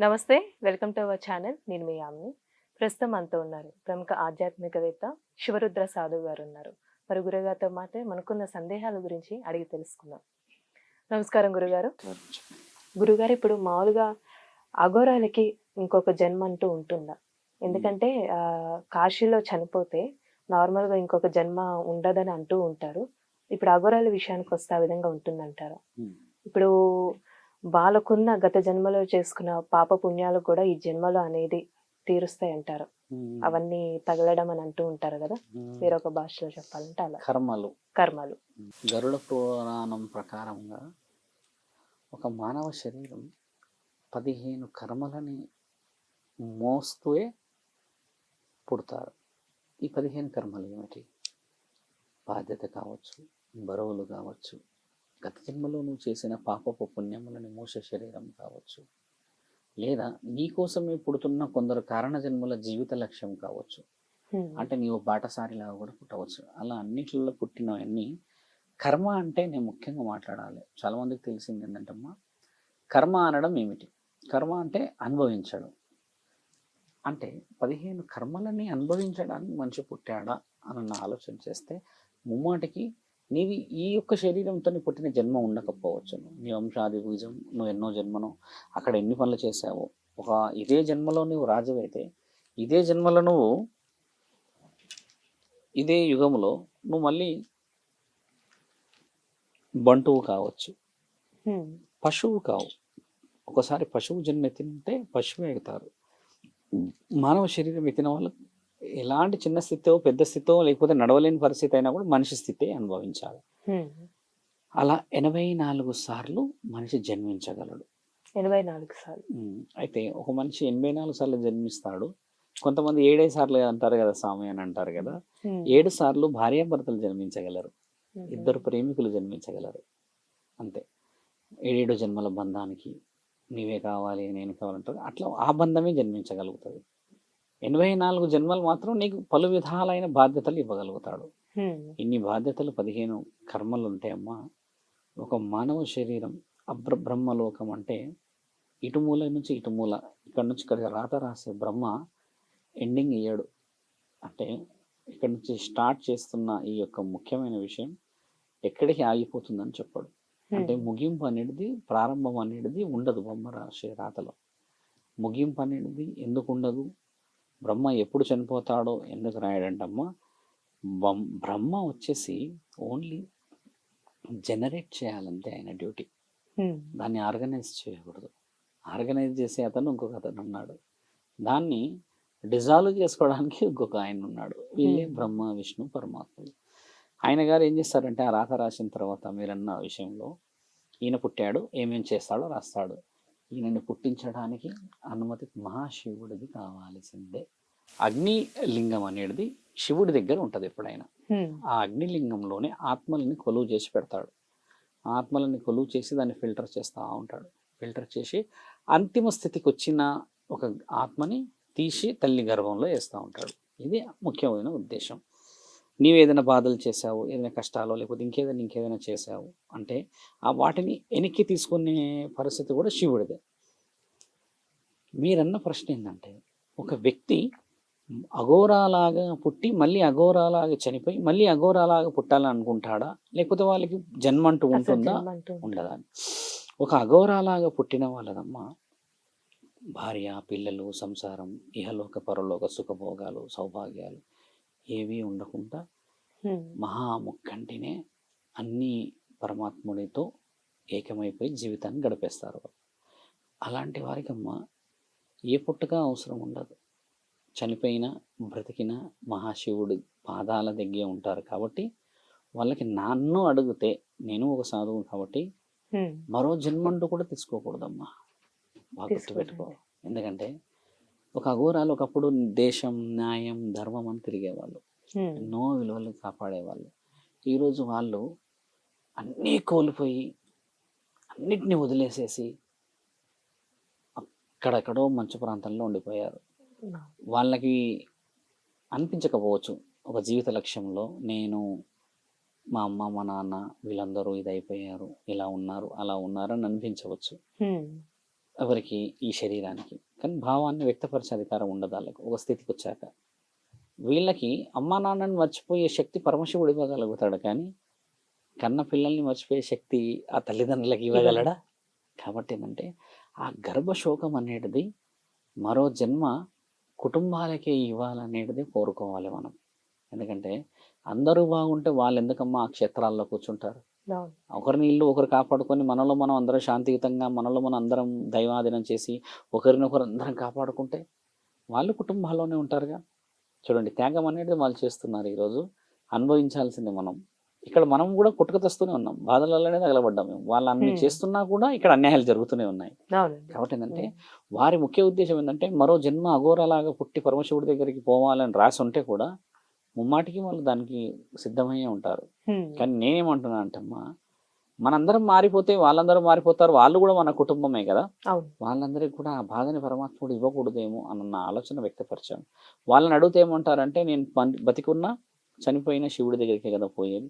నమస్తే welcome to our channel. నేను మీ యామ్ని. ప్రస్తుతం మనతో ఉన్నారు ప్రముఖ ఆధ్యాత్మికవేత్త శివరుద్ర సాధు గారు ఉన్నారు. మరి గురుగారితో మాట్లాడి మనకున్న సందేహాల గురించి అడిగి తెలుసుకుందాం. నమస్కారం గురుగారు. గురుగారు ఇప్పుడు మామూలుగా అఘోరాలకి ఇంకొక జన్మ అంటూ ఉంటుందా? ఎందుకంటే కాశీలో చనిపోతే నార్మల్గా ఇంకొక జన్మ ఉండదని అంటూ ఉంటారు. ఇప్పుడు అఘోరాల విషయానికి వస్తే ఆ విధంగా ఉంటుందంటారా. ఇప్పుడు వాళ్ళకున్న గత జన్మలో చేసుకున్న పాప పుణ్యాలు కూడా ఈ జన్మలో అనేది తీరుస్తాయి అంటారు. అవన్నీ తగలడం అని అంటూ ఉంటారు కదా. వేరొక భాషలో చెప్పాలంటే అలా. కర్మలు. కర్మలు. గరుడ పురాణం ప్రకారంగా ఒక మానవ శరీరం పదిహేను కర్మలని మోస్తూ పుడతారు. ఈ పదిహేను కర్మలు ఏమిటి? బాధ్యత కావచ్చు బరువులు కావచ్చు గత జన్మలో నువ్వు చేసిన పాపపు పుణ్యములని మోస శరీరం కావచ్చు. లేదా నీకోసమే పుడుతున్న కొందరు కారణ జన్మల జీవిత లక్ష్యం కావచ్చు. అంటే నీవు బాటసారిలాగా కూడా పుట్టవచ్చు. అలా అన్నిటిలో పుట్టినవన్నీ కర్మ అంటే నేను ముఖ్యంగా మాట్లాడాలి. చాలా మందికి తెలిసింది ఏంటంటమ్మా? కర్మ అనడం ఏమిటి? కర్మ అంటే అనుభవించడం. అంటే పదిహేను కర్మలని అనుభవించడానికి మనిషి పుట్టాడా? అని ఆలోచన చేస్తే ముమ్మాటికి నీవి ఈ యొక్క శరీరంతో పుట్టిన జన్మ ఉండకపోవచ్చు నీ వంశాది బీజం నువ్వు ఎన్నో జన్మను అక్కడ ఎన్ని పనులు చేసావో ఒక ఇదే జన్మలో నువ్వు రాజువైతే ఇదే జన్మలో నువ్వు ఇదే యుగంలో నువ్వు మళ్ళీ బంటువు కావచ్చు. పశువు కావు. ఒకసారి పశువు జన్మ ఎత్తింటే పశువు ఎగుతారు. మానవ శరీరం ఎత్తిన వాళ్ళు ఎలాంటి చిన్న స్థితితో పెద్ద స్థితితో లేకపోతే నడవలేని పరిస్థితి అయినా కూడా మనిషి స్థితి అనుభవించాలి. అలా ఎనభై నాలుగు సార్లు మనిషి జన్మించగలడు. ఎనభై నాలుగు సార్లు. అయితే ఒక మనిషి ఎనభై నాలుగు సార్లు జన్మిస్తాడు. కొంతమంది ఏడే సార్లు అంటారు కదా స్వామి అని అంటారు కదా. ఏడు సార్లు భార్యాభర్తలు జన్మించగలరు. ఇద్దరు ప్రేమికులు జన్మించగలరు. అంతే. ఏడేడు జన్మల బంధానికి నీవే కావాలి నేను కావాలంటారు. అట్లా ఆ బంధమే జన్మించగలుగుతుంది. ఎనభై నాలుగు జన్మలు మాత్రం నీకు పలు విధాలైన బాధ్యతలు ఇవ్వగలుగుతాడు. ఇన్ని బాధ్యతలు పదిహేను కర్మలు ఉంటాయమ్మా ఒక మానవ శరీరం అబ్ర బ్రహ్మలోకం అంటే ఇటు మూల నుంచి ఇటు మూల ఇక్కడ నుంచి ఇక్కడ రాత రాసే బ్రహ్మ ఎండింగ్ ఇయ్యడు అంటే ఇక్కడ నుంచి స్టార్ట్ చేస్తున్న ఈ యొక్క ముఖ్యమైన విషయం ఎక్కడికి ఆగిపోతుందని చెప్పడు. అంటే. ముగింపు అనేది ప్రారంభం అనేది ఉండదు బ్రహ్మ రాసే రాతలో. ముగింపు అనేది ఎందుకు ఉండదు బ్రహ్మ ఎప్పుడు చనిపోతాడో ఎందుకు రాయడంటమ్మా? బ్రహ్మ వచ్చేసి ఓన్లీ జనరేట్ చేయాలంతే ఆయన డ్యూటీ. దాన్ని ఆర్గనైజ్ చేయకూడదు. ఆర్గనైజ్ చేసే అతను ఇంకొక అతను ఉన్నాడు. దాన్ని డిజాల్వ్ చేసుకోవడానికి ఇంకొక ఆయన ఉన్నాడు. వీళ్ళే. బ్రహ్మ విష్ణు పరమాత్ములు ఆయన గారు ఏం చేస్తారంటే ఆ రాత రాసిన తర్వాత మీరన్న విషయంలో ఈయన పుట్టాడు ఏమేం చేస్తాడో రాస్తాడు. ఈయనని పుట్టించడానికి అనుమతి మహాశివుడిది కావాల్సిందే అగ్ని లింగం అనేది శివుడి దగ్గర ఉంటుంది ఎప్పుడైనా. ఆ అగ్నిలింగంలోనే ఆత్మల్ని కొలువు చేసి పెడతాడు. ఆత్మలని కొలువు చేసి దాన్ని ఫిల్టర్ చేస్తూ ఉంటాడు. ఫిల్టర్ చేసి అంతిమ స్థితికి వచ్చిన ఒక ఆత్మని తీసి తల్లి గర్భంలో వేస్తూ ఉంటాడు. ఇది ముఖ్యమైన ఉద్దేశం. నీవు ఏదైనా బాధలు చేసావు ఏదైనా కష్టాలు లేకపోతే ఇంకేదైనా ఇంకేదైనా చేసావు అంటే ఆ వాటిని వెనక్కి తీసుకునే పరిస్థితి కూడా శివుడిదే. మీరన్న ప్రశ్న ఏంటంటే ఒక వ్యక్తి అఘోరాలాగా పుట్టి మళ్ళీ అఘోరాలాగా చనిపోయి మళ్ళీ అఘోరాలాగా పుట్టాలని అనుకుంటాడా లేకపోతే వాళ్ళకి జన్మ అంటూ ఉంటుంది. ఉండదా? ఒక అఘోరాలాగా పుట్టిన వాళ్ళదమ్మ భార్య పిల్లలు సంసారం ఇహలోక పరలోక సుఖభోగాలు సౌభాగ్యాలు ఏవీ ఉండకుండా హ్మ్. మహాముక్కంటినే అన్ని పరమాత్ముడితో ఏకమైపోయి జీవితాన్ని గడిపేస్తారు అలాంటి వారికమ్మ ఏ పుట్టుక అవసరం ఉండదు చనిపోయిన బ్రతికిన మహాశివుడి పాదాల దగ్గర ఉంటారు కాబట్టి వాళ్ళకి నన్ను అడిగితే నేను ఒక సాధువు కాబట్టి. మరో జన్మంటూ కూడా తీసుకోకూడదమ్మా బాగా. గుర్తుపెట్టుకో ఎందుకంటే ఒక అఘోరాలు ఒకప్పుడు దేశం న్యాయం ధర్మం అని తిరిగేవాళ్ళు. ఎన్నో విలువలు కాపాడేవాళ్ళు. ఈరోజు వాళ్ళు అన్నీ కోల్పోయి అన్నిటినీ వదిలేసేసి అక్కడెక్కడో మంచు ప్రాంతంలో ఉండిపోయారు. వాళ్ళకి అనిపించకపోవచ్చు ఒక జీవిత లక్ష్యంలో నేను మా అమ్మ మా నాన్న వీళ్ళందరూ ఇది అయిపోయారు ఇలా ఉన్నారు అలా ఉన్నారు అని అనిపించవచ్చు. ఎవరికి? ఈ శరీరానికి. కానీ భావాన్ని వ్యక్తపరిచే అధికారం ఉండదు వాళ్ళకి. ఒక స్థితికి వచ్చాక. వీళ్ళకి అమ్మా నాన్నని మర్చిపోయే శక్తి పరమశివుడు ఇవ్వగలుగుతాడు కానీ కన్న పిల్లల్ని మర్చిపోయే శక్తి ఆ తల్లిదండ్రులకి ఇవ్వగలడా? కాబట్టి ఏంటంటే ఆ గర్భశోకం అనేటిది మరో జన్మ కుటుంబాలకే ఇవ్వాలనేటిది కోరుకోవాలి మనం. ఎందుకంటే అందరూ బాగుంటే వాళ్ళు ఎందుకమ్మా ఆ క్షేత్రాల్లో కూర్చుంటారు? ఒకరిని ఇల్లు ఒకరు కాపాడుకొని మనలో మనం అందరం శాంతియుతంగా మనలో మనం అందరం దైవాధీనం చేసి ఒకరినొకరు అందరం కాపాడుకుంటే వాళ్ళు కుటుంబాల్లోనే ఉంటారుగా. చూడండి త్యాగం అనేది వాళ్ళు చేస్తున్నారు ఈరోజు. అనుభవించాల్సింది మనం. ఇక్కడ మనం కూడా కొట్టుకుతస్తూనే ఉన్నాం. బాధలలోనే తగలబడ్డాం మేము. వాళ్ళు అన్ని. చేస్తున్నా కూడా ఇక్కడ అన్యాయాలు జరుగుతూనే ఉన్నాయి. కాబట్టి ఏంటంటే వారి ముఖ్య ఉద్దేశం ఏంటంటే మరో జన్మ అఘోరలాగా పుట్టి పరమశివుడి దగ్గరికి పోవాలని రాసి ఉంటే కూడా ముమ్మాటికి వాళ్ళు దానికి సిద్ధమయ్యే ఉంటారు. కానీ నేనేమంటున్నా అంటమ్మా మనందరం మారిపోతే వాళ్ళందరూ మారిపోతారు వాళ్ళు కూడా మన కుటుంబమే కదా. వాళ్ళందరికీ కూడా ఆ బాధని పరమాత్ముడు ఇవ్వకూడదేమో అన్న ఆలోచన వ్యక్తపరిచాను. వాళ్ళని అడిగితే ఏమంటారంటే నేను బతికున్నా చనిపోయిన శివుడి దగ్గరికే కదా పోయేది.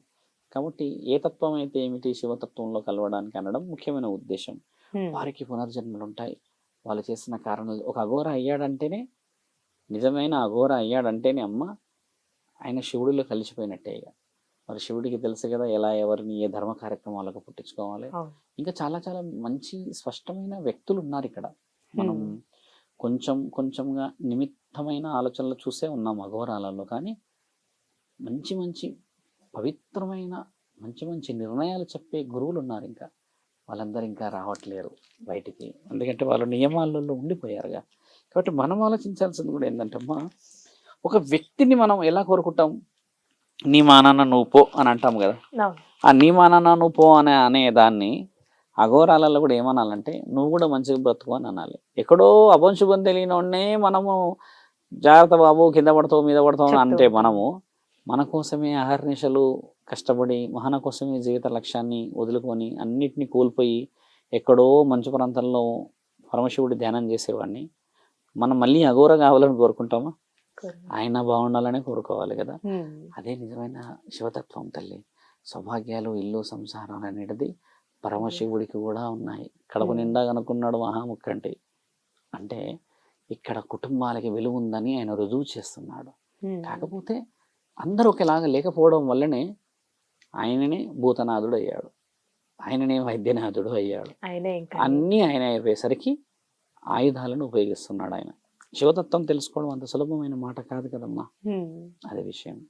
కాబట్టి ఏ తత్వం అయితే ఏమిటి శివతత్వంలో కలవడానికి అనడం ముఖ్యమైన ఉద్దేశం. వారికి పునర్జన్మలు ఉంటాయి. వాళ్ళు చేసిన కారణాలు ఒక అఘోర అయ్యాడంటేనే నిజమైన అఘోర అయ్యాడంటేనే అమ్మ ఆయన శివుడిలో కలిసిపోయినట్టే ఇక. మరి శివుడికి తెలుసు కదా ఎలా ఎవరిని ఏ ధర్మ కార్యక్రమాలకు పుట్టించుకోవాలి. ఇంకా చాలా చాలా మంచి స్పష్టమైన వ్యక్తులు ఉన్నారు ఇక్కడ. మనం. కొంచెం కొంచెంగా నిమిత్తమైన ఆలోచనలు చూసే ఉన్నాం అఘోరాలలో. కానీ మంచి మంచి పవిత్రమైన మంచి మంచి నిర్ణయాలు చెప్పే గురువులు ఉన్నారు ఇంకా. వాళ్ళందరూ ఇంకా రావట్లేరు బయటికి. ఎందుకంటే వాళ్ళు నియమాలలో ఉండిపోయారుగా. కాబట్టి మనం ఆలోచించాల్సింది కూడా ఏంటంటమ్మా ఒక వ్యక్తిని మనం ఎలా కోరుకుంటాం? నీ మానాన్న నువ్వు పో అని అంటాం కదా. ఆ నీ మానాన్న నువ్వు పో అనే అనే దాన్ని అఘోరాలలో కూడా ఏమనాలంటే నువ్వు కూడా మంచిగా బ్రతుకు అని అనాలి. ఎక్కడో అభంశుభం తెలియనోడనే మనము జాగ్రత్త బాబు కింద పడతావు మీద పడతావు అని అంటే. మనము మన కోసమే అహర్నిశలు కష్టపడి మహన కోసమే జీవిత లక్ష్యాన్ని వదులుకొని అన్నిటినీ కోల్పోయి ఎక్కడో మంచు ప్రాంతంలో పరమశివుడి ధ్యానం చేసేవాడిని. మనం మళ్ళీ అఘోర కావాలని కోరుకుంటామా. ఆయన బాగుండాలనే కోరుకోవాలి కదా. అదే నిజమైన శివతత్వం తల్లి. సౌభాగ్యాలు ఇల్లు సంసారం అనేది పరమశివుడికి కూడా ఉన్నాయి. కడప. నిండా కనుక్కున్నాడు మహాముఖంటి అంటే ఇక్కడ కుటుంబాలకి విలువ ఉందని ఆయన రుజువు చేస్తున్నాడు. కాకపోతే అందరూ ఒకలాగా లేకపోవడం వల్లనే ఆయననే భూతనాథుడు అయ్యాడు ఆయననే వైద్యనాథుడు అయ్యాడు. అన్నీ ఆయన అయిపోయేసరికి ఆయుధాలను ఉపయోగిస్తున్నాడు ఆయన. శివతత్వం తెలుసుకోవడం అంత సులభమైన మాట కాదు కదమ్మా. అదే విషయం.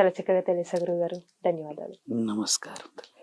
చాలా చక్కగా తెలిసా గురువు గారు ధన్యవాదాలు. నమస్కారం.